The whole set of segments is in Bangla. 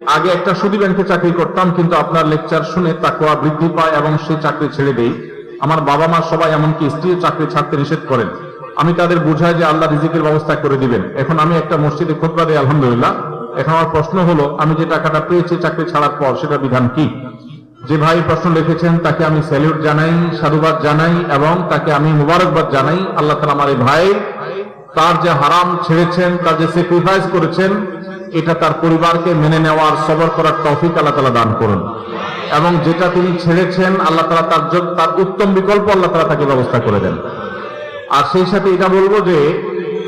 আগে একটা সুদী ব্যাংকে চাকরি করতাম, কিন্তু আপনার লেকচার শুনে তাকুয়া বৃদ্ধি পায় এবং সেই চাকরি ছেড়ে দেই। আমার বাবা মা সবাই এমনকি স্ত্রীর চাকরি ছাড়তে নিষেধ করেন। আমি তাদের বুঝাই যে আল্লাহ রিজিকের ব্যবস্থা করে দিবেন। এখন আমি একটা মসজিদে খোদবা দিই, আলহামদুলিল্লাহ। এখন আমার প্রশ্ন হলো, আমি যে টাকাটা পেয়েছি চাকরি ছাড়ার পর, সেটা বিধান কি? যে ভাই প্রশ্ন লিখেছেন, তাকে আমি স্যালিউট জানাই, সাধুবাদ জানাই এবং তাকে আমি মুবারকবাদ জানাই, আল্লাহ তালা আমার এই ভাই, তার যে হারাম ছেড়েছেন, তার যে স্যাক্রিফাইস করেছেন এটা তার পরিবারকে মেনে নেওয়ার সবর করার তৌফিক আল্লাহ তালা দান করুন। এবং যেটা তিনি ছেড়েছেন, আল্লাহ তালা তার তার উত্তম বিকল্প আল্লাহ তালা তাকে ব্যবস্থা করে দেন। আর সেই সাথে এটা বলব যে,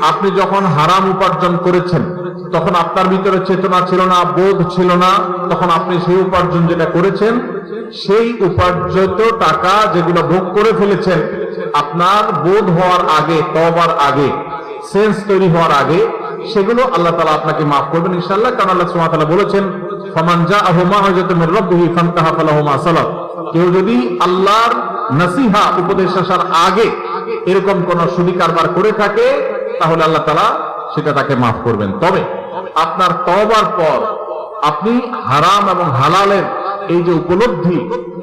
আপনি যখন হারাম উপার্জন করেছেন, তখন আপনার ভিতরে চেতনা ছিল না, বোধ ছিল না, তখন আপনি সেই উপার্জন যেটা করেছেন, সেই উপার্জিত টাকা যেগুলো ভোগ করে ফেলেছেন, আপনার বোধ হওয়ার আগে তবার আগে, সেন্স তৈরি হওয়ার আগে সেগুলো আল্লাহ তালা আপনাকে মাফ করবেন ইনশাল্লাহ কারণ আল্লাহ ওয়া তাআলা বলেছেন, ফামান জাআহু মাউযাতুম মির রাব্বিহি ফান্তাহা ফালাহু মা সালাফ। কেউ যদি আল্লাহর নসিহা উপদেশ আসার আগে এরকম কোন সুদি কারবার করে থাকে, তাহলে আল্লাহ তালা সেটা তাকে মাফ করবেন। তবে আপনার তবার পর আপনি হারাম এবং হালালের এই যে উপলব্ধি,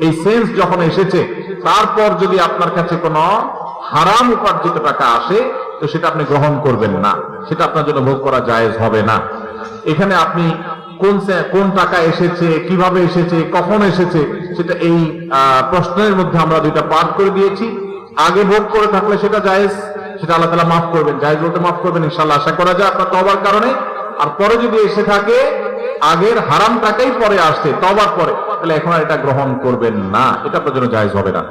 এই সেন্স যখন এসেছে, তারপর যদি আপনার কাছে কোনো হারাম উপার্জিত টাকা আসে তো সেটা আপনি গ্রহণ করবেন না। সেটা আপনার জন্য ভোগ করা জায়েজ হবে না। এখানে আপনি কোন কোন টাকা এসেছে, কীভাবে এসেছে, কখন এসেছে, সেটা এই প্রশ্নের মধ্যে আমরা দুইটা পাঠ করে দিয়েছি। আগে ভোগ করে থাকলে সেটা জায়েজ, সেটা আল্লাহ তালা মাফ করবেন। জায়েজ বলতে মাফ করবেন ইনশাল্লাহ আশা করা যায় আপনার তবার কারণে। আর পরে যদি এসে থাকে, আগের হারাম টাকাই পরে আসছে তবার পরে, তাহলে এখন আর এটা গ্রহণ করবেন না। এটা আপনার জন্য জায়েজ হবে না।